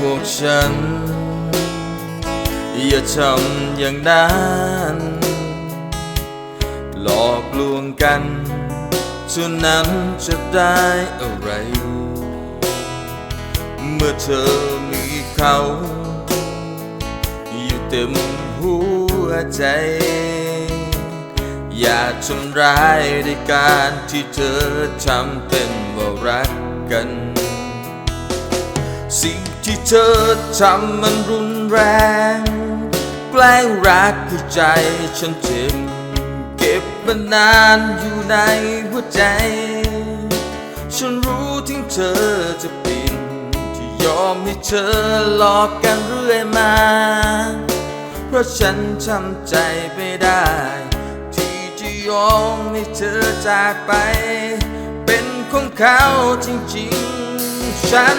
หกฉัน อย่าทำอย่างนั้น หลอกลวงกันเท่านั้นจะได้อะไร เมื่อเธอมีเขา อยู่เต็มหัวใจ อย่าทำร้ายด้วยการที่เธอทำเป็นว่ารักกัน สิ่งที่เธอทำมันรุนแรง แกล้งรักให้ใจฉันเจ็บ เก็บมันนานอยู่ในหัวใจ ฉันรู้ถึงเธอจะปินที่ยอมให้เธอหลอกกันเรื่อยมา เพราะฉันทำใจไม่ได้ ที่จะยอมให้เธอจากไป เป็นของเขาจริงๆ ฉัน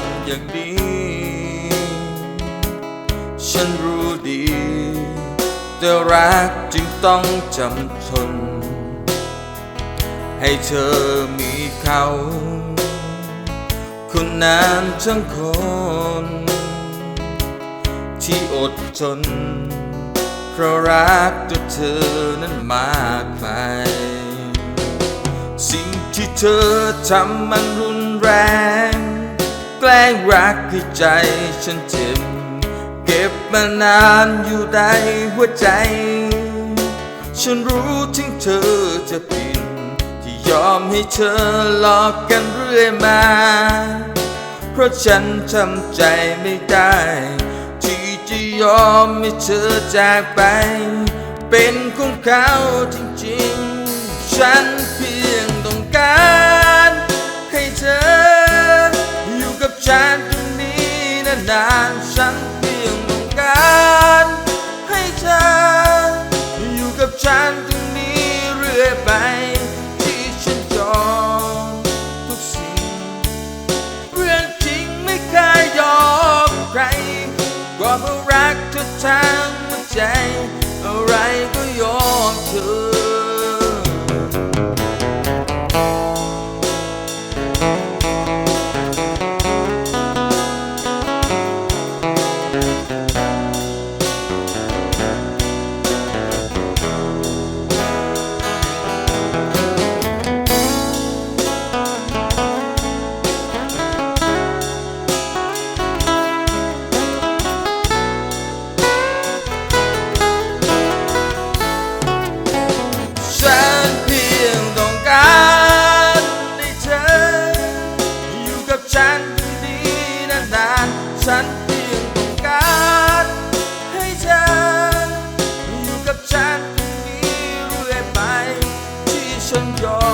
ำอย่างนี้ ฉันรู้ดี แต่รักจึงต้องจำทน ให้เธอมีเขา คนนั้นทั้งคน ที่อดทนเพราะรักตัวเธอนั้นมากไปสิ่งที่เธอทำมันรุนแรง ล้งรักให้ใจฉันเจ็บ เก็บมานานอยู่ในหัวใจ ฉันรู้ถึงเธอจะผิดที่ยอมให้เธอหลอกกันเรื่อยมา เพราะฉันทำใจไม่ได้ ที่จะยอมให้เธอจากไป เป็นของเขาจริงๆ ฉันเพียงต้องการ ฉันตรงนี้นานๆฉันเพียงต้องการให้เธออยู่กับฉันตรงนี้เรื่อยไป ที่ฉันยอมทุกสิ่ง เรื่องจริงไม่เคยยอมใครก็เพราะรักเธอทั้งหัวใจ อะไรก็ยอมเธอ ฉันเพียงต้องการให้เธออยู่กับฉันนี้เรื่อยไปที่ฉันยอม